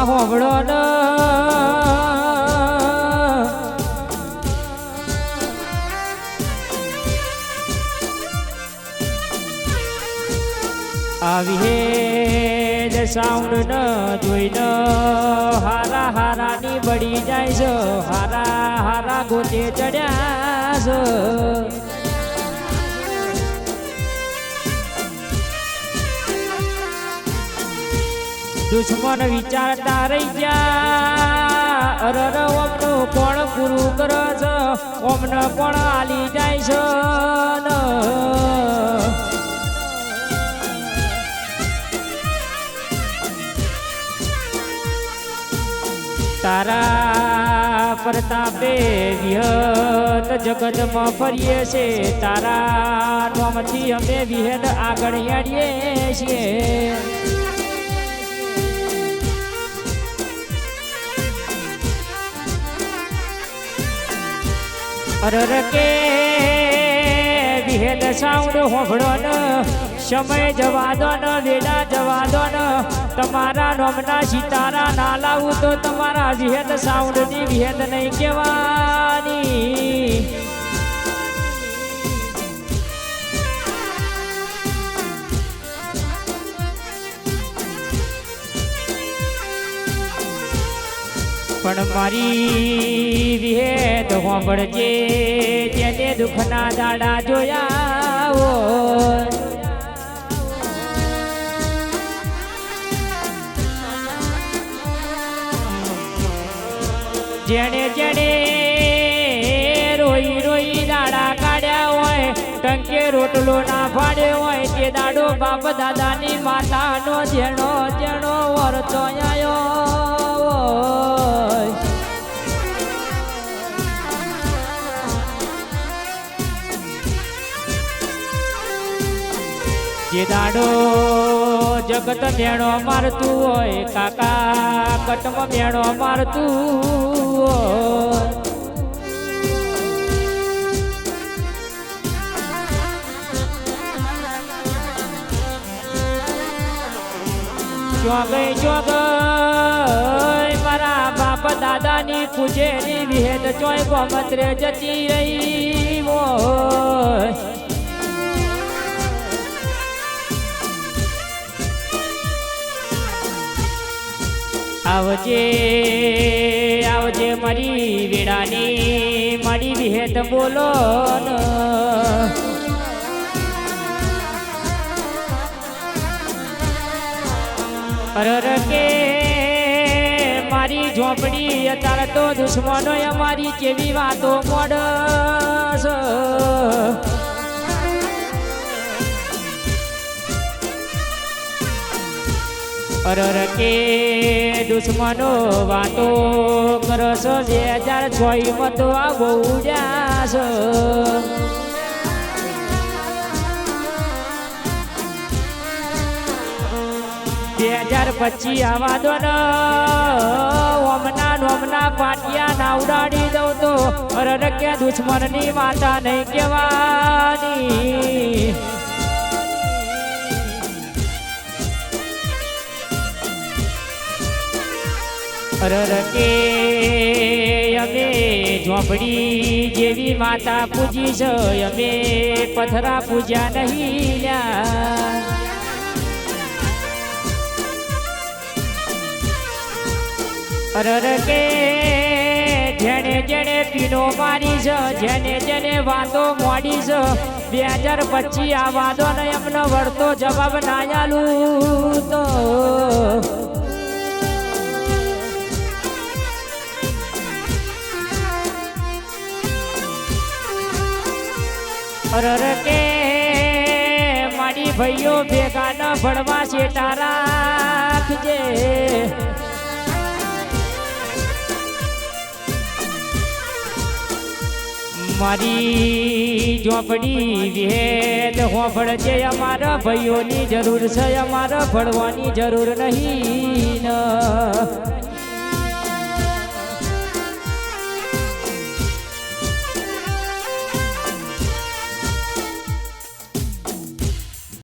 માં હોબળો ન. આવી હે સાઉન્ડ ન જોઈને હારા હારાની બળી જાય છે. હારા હારા ગોતે ચડ્યા છે. દુશ્મન વિચારતા રહી ગયા અરર ઓમનું કોણ પૂરું કરે છે ઓમને કોણ આલી જાય છે તારા પ્રતાપે વિહત જગતમાં ફરીએ છે તારા નોમથી અમે વિહત આગળ હેડીએ છીએ. અરર કે વિહેલ સાઉન્ડ હોભળો ન સમય જવા દો ન વેડા જવા દો ન તમારા નોમના સિતારા ના લાવું તો તમારા વિહેદ સાઉન્ડની વિહેદ નહીં કહેવાની પણ મારી વિહેદ જેને દુઃખના દાડા જોયા જેણે જેણે રોઈ રોઈ દાડા કાઢ્યા હોય, ટંકે રોટલો ના ફાડ્યો હોય, તે દાડો બાપ દાદાની માતાનો જેણો જે દાડો જગત મેણો મારતું હોય, કાકા કટમાં મેણો મારતું ચોગઈ ચોગઈ, મારા બાપ દાદાની પૂજેની વિહેદ ચોય ગોમત્રે જતી રહી હોય. આવજે આવજે મારી વેડાની, મારી વિહેત બોલો અરર કે મારી ઝોપડી અત્યારે તો દુશ્મનો અમારી કેવી વાતો મોડસ. અરર કે દુશ્મનો વાતો કરશો બે હજાર છ માં તો આવો ઉડ્યાસ બે હજાર પચી આવા દો ઓમના નોમના પાટિયા ના ઉડાડી દઉં તો અરર કે દુશ્મનની માતા નહીં કહેવાની. અરર કે અમે ઝોપડી જેવી માતા પૂજી છે. અમે પથરા પૂજ્યા નહીં લ્યા. અરર કે જેણે જેણે પીનો મારી છે જેને જેને વાતો મોડી છે. બે હજાર પચીસ આ વાદો ને એમનો વળતો જવાબ ના આલું તો અરર કે મારી ભાઈઓ ભેગા ન ભણવા છે તારા રાખજે. મારી ઝોપડી વિહેદ હોફળજે અમારા ભાઈઓની જરૂર છે, અમારા ભણવાની જરૂર નહીં